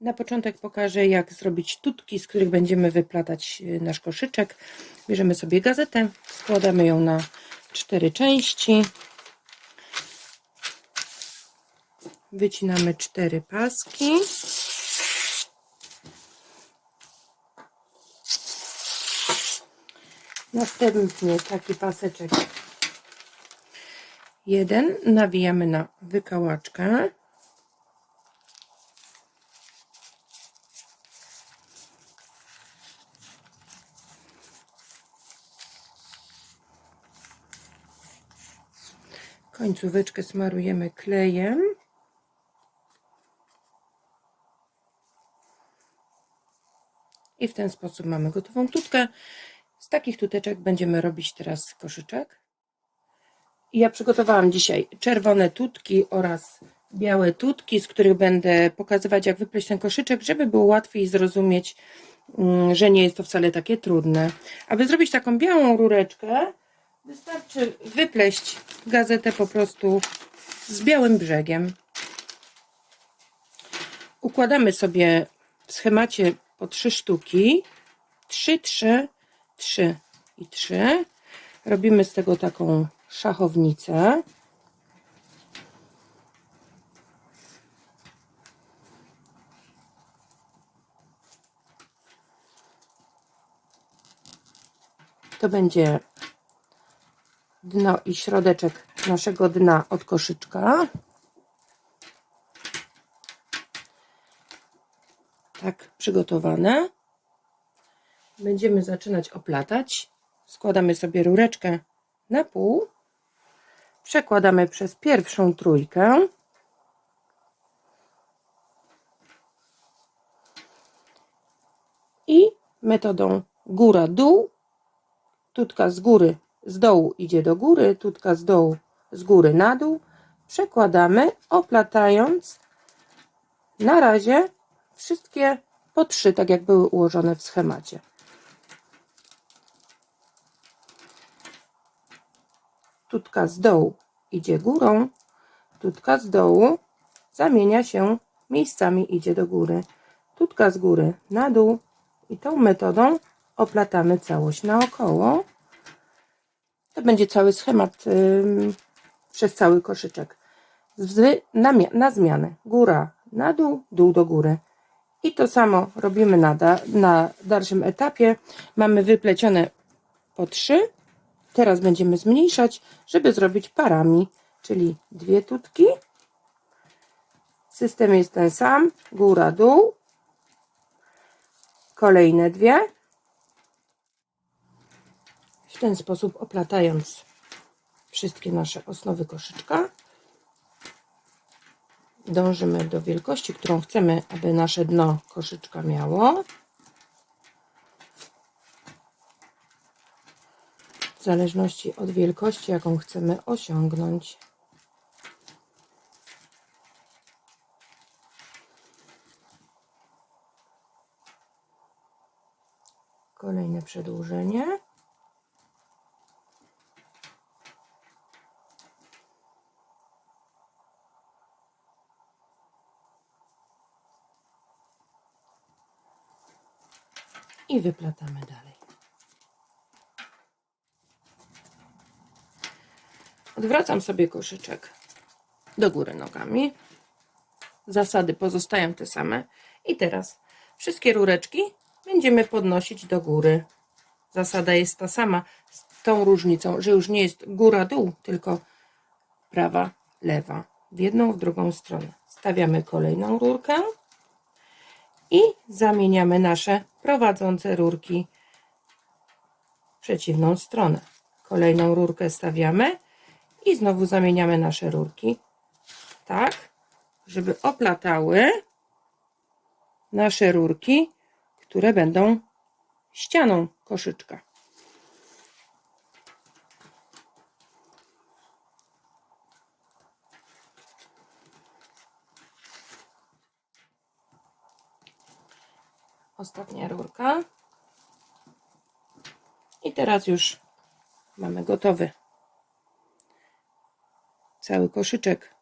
Na początek pokażę, jak zrobić tutki, z których będziemy wyplatać y, nasz koszyczek. Bierzemy sobie gazetę, składamy ją na cztery części. Wycinamy cztery paski. Następnie taki paseczek jeden nawijamy na wykałaczkę. Końcóweczkę smarujemy klejem. I w ten sposób mamy gotową tutkę. Z takich tuteczek będziemy robić teraz koszyczek. Ja przygotowałam dzisiaj czerwone tutki oraz białe tutki, z których będę pokazywać, jak wypleść ten koszyczek, żeby było łatwiej zrozumieć, mm, że nie jest to wcale takie trudne. Aby zrobić taką białą rureczkę, wystarczy wypleść gazetę po prostu z białym brzegiem. Układamy sobie w schemacie po trzy sztuki. Trzy, trzy, trzy i trzy. Robimy z tego taką szachownicę. To będzie dno i środeczek naszego dna od koszyczka. Tak przygotowane. Będziemy zaczynać oplatać. Składamy sobie rureczkę na pół. Przekładamy przez pierwszą trójkę. I metodą góra-dół. Tutka z góry, z dołu idzie do góry, tutka z dołu, z góry na dół. Przekładamy, oplatając na razie wszystkie po trzy, tak jak były ułożone w schemacie. tutka z dołu idzie górą, tutka z dołu zamienia się miejscami, idzie do góry. Tutka z góry na dół i tą metodą oplatamy całość naokoło. To będzie cały schemat przez cały koszyczek. Na, na zmianę góra na dół, dół do góry. I to samo robimy na, da, na dalszym etapie. Mamy wyplecione po trzy Teraz będziemy zmniejszać, żeby zrobić parami, czyli dwie tutki. System jest ten sam, góra, dół. Kolejne dwie. W ten sposób oplatając wszystkie nasze osnowy koszyczka. Dążymy do wielkości, którą chcemy, aby nasze dno koszyczka miało. w zależności od wielkości, jaką chcemy osiągnąć. Kolejne przedłużenie. I wyplatamy dalej. Odwracam sobie koszyczek do góry nogami. Zasady pozostają te same. I teraz wszystkie rureczki będziemy podnosić do góry. Zasada jest ta sama, z tą różnicą, że już nie jest góra-dół, tylko prawa, lewa. W jedną, w drugą stronę. Stawiamy kolejną rurkę i zamieniamy nasze prowadzące rurki w przeciwną stronę. Kolejną rurkę stawiamy i znowu zamieniamy nasze rurki tak, żeby oplatały nasze rurki, które będą ścianą koszyczka. Ostatnia rurka. I teraz już mamy gotowy cały koszyczek,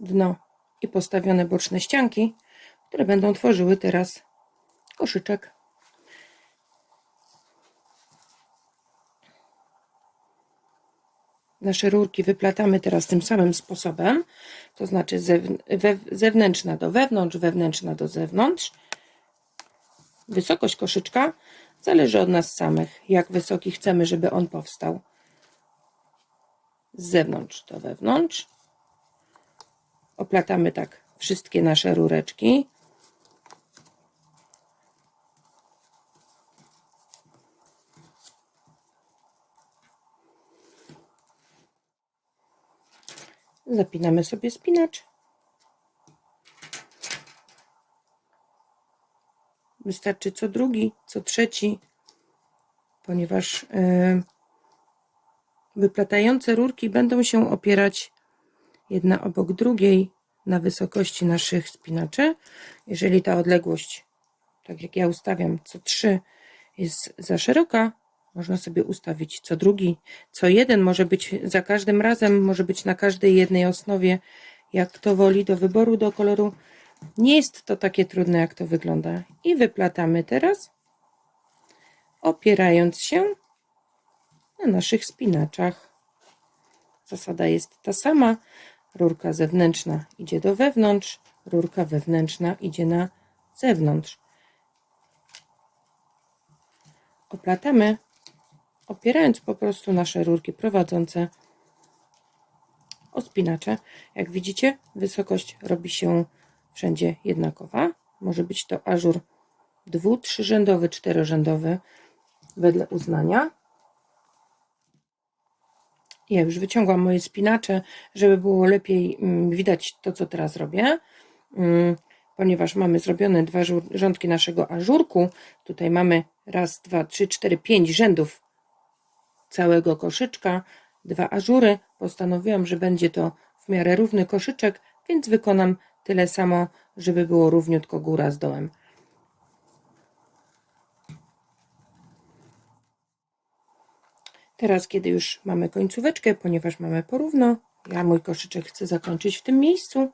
dno i postawione boczne ścianki, które będą tworzyły teraz koszyczek. Nasze rurki wyplatamy teraz tym samym sposobem, to znaczy zewn- zewnętrzna do wewnątrz, wewnętrzna do zewnątrz. Wysokość koszyczka zależy od nas samych, jak wysoki chcemy, żeby on powstał. Z zewnątrz do wewnątrz. Oplatamy tak wszystkie nasze rureczki. Zapinamy sobie spinacz. Wystarczy co drugi, co trzeci, ponieważ y, wyplatające rurki będą się opierać jedna obok drugiej na wysokości naszych spinaczy. Jeżeli ta odległość, tak jak ja ustawiam, co trzy jest za szeroka, można sobie ustawić co drugi, co jeden może być za każdym razem, może być na każdej jednej osnowie, jak kto woli, do wyboru, do koloru. Nie jest to takie trudne, jak to wygląda. I wyplatamy teraz, opierając się na naszych spinaczach. Zasada jest ta sama. Rurka zewnętrzna idzie do wewnątrz, rurka wewnętrzna idzie na zewnątrz. Oplatamy, opierając po prostu nasze rurki prowadzące o spinacze. Jak widzicie, wysokość robi się wszędzie jednakowa. Może być to ażur dwu, trzyrzędowy, czterorzędowy wedle uznania. Ja już wyciągłam moje spinacze, żeby było lepiej mm, widać to, co teraz robię. Mm, Ponieważ mamy zrobione dwa rządki naszego ażurku, tutaj mamy raz, dwa, trzy, cztery, pięć rzędów całego koszyczka, dwa ażury. Postanowiłam, że będzie to w miarę równy koszyczek, więc wykonam tyle samo, żeby było równiutko góra z dołem. Teraz, kiedy już mamy końcóweczkę, ponieważ mamy porówno, ja mój koszyczek chcę zakończyć w tym miejscu,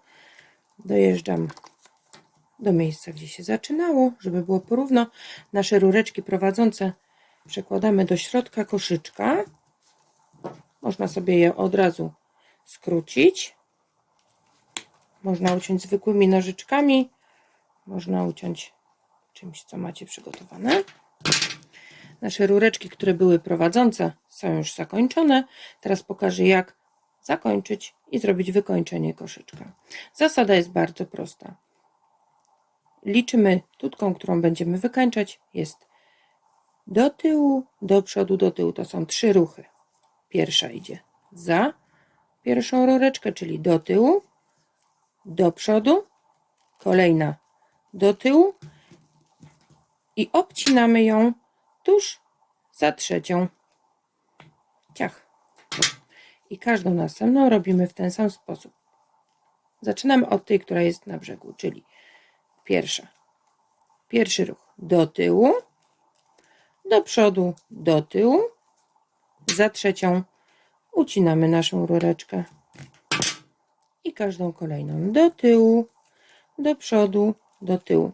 dojeżdżam do miejsca, gdzie się zaczynało, żeby było porówno. Nasze rureczki prowadzące przekładamy do środka koszyczka. Można sobie je od razu skrócić. Można uciąć zwykłymi nożyczkami. Można uciąć czymś, co macie przygotowane. Nasze rureczki, które były prowadzące, są już zakończone. Teraz pokażę, jak zakończyć i zrobić wykończenie koszyczka. Zasada jest bardzo prosta. Liczymy tutką, którą będziemy wykańczać. Jest do tyłu, do przodu, do tyłu. To są trzy ruchy. Pierwsza idzie za pierwszą rureczkę, czyli do tyłu, do przodu, kolejna do tyłu i obcinamy ją tuż za trzecią. Ciach. I każdą następną robimy w ten sam sposób. Zaczynamy od tej, która jest na brzegu, czyli pierwsza. Pierwszy ruch do tyłu, do przodu, do tyłu. Za trzecią ucinamy naszą rureczkę. I każdą kolejną do tyłu, do przodu, do tyłu.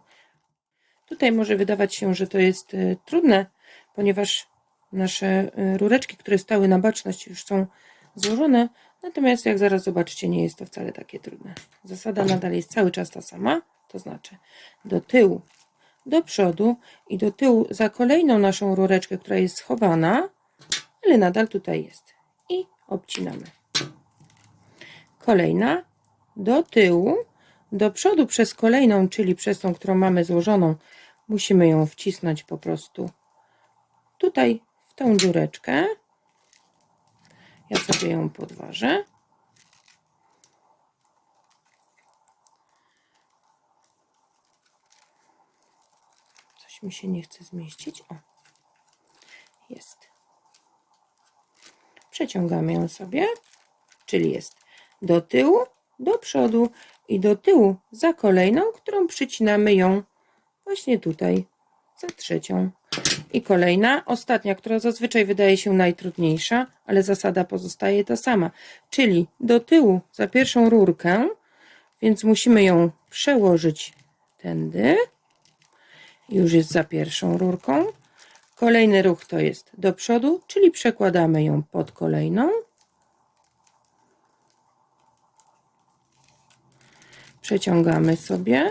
Tutaj może wydawać się, że to jest y, trudne, ponieważ nasze y, rureczki, które stały na baczność, już są złożone. Natomiast, jak zaraz zobaczycie, nie jest to wcale takie trudne. Zasada nadal jest cały czas ta sama, to znaczy do tyłu, do przodu i do tyłu za kolejną naszą rureczkę, która jest schowana, ale nadal tutaj jest. I obcinamy. Kolejna do tyłu, do przodu przez kolejną, czyli przez tą, którą mamy złożoną, musimy ją wcisnąć po prostu tutaj w tą dziureczkę. Ja sobie ją podważę. Coś mi się nie chce zmieścić. O, jest. Przeciągamy ją sobie, czyli jest do tyłu, do przodu i do tyłu za kolejną, którą przycinamy ją właśnie tutaj za trzecią. I kolejna, ostatnia, która zazwyczaj wydaje się najtrudniejsza, ale zasada pozostaje ta sama, czyli do tyłu za pierwszą rurkę, więc musimy ją przełożyć tędy. Już jest za pierwszą rurką. Kolejny ruch to jest do przodu, czyli przekładamy ją pod kolejną. Przeciągamy sobie.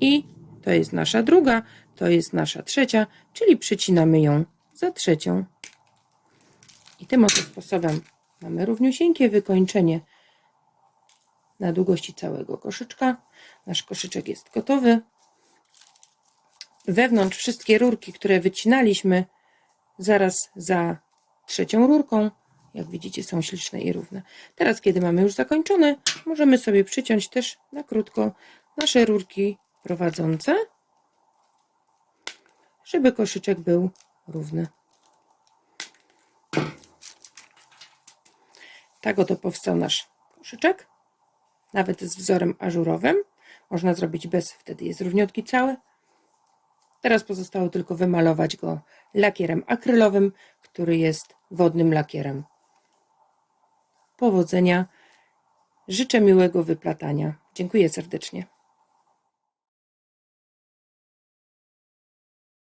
I to jest nasza druga, to jest nasza trzecia, czyli przycinamy ją za trzecią. I tym oto sposobem mamy równiusieńkie wykończenie na długości całego koszyczka. Nasz koszyczek jest gotowy. Wewnątrz wszystkie rurki, które wycinaliśmy zaraz za trzecią rurką, jak widzicie, są śliczne i równe. Teraz, kiedy mamy już zakończone, możemy sobie przyciąć też na krótko nasze rurki prowadzące, żeby koszyczek był równy. Tak oto powstał nasz koszyczek, nawet z wzorem ażurowym. Można zrobić bez, wtedy jest równiutki cały. Teraz pozostało tylko wymalować go lakierem akrylowym, który jest wodnym lakierem. Powodzenia. Życzę miłego wyplatania. Dziękuję serdecznie.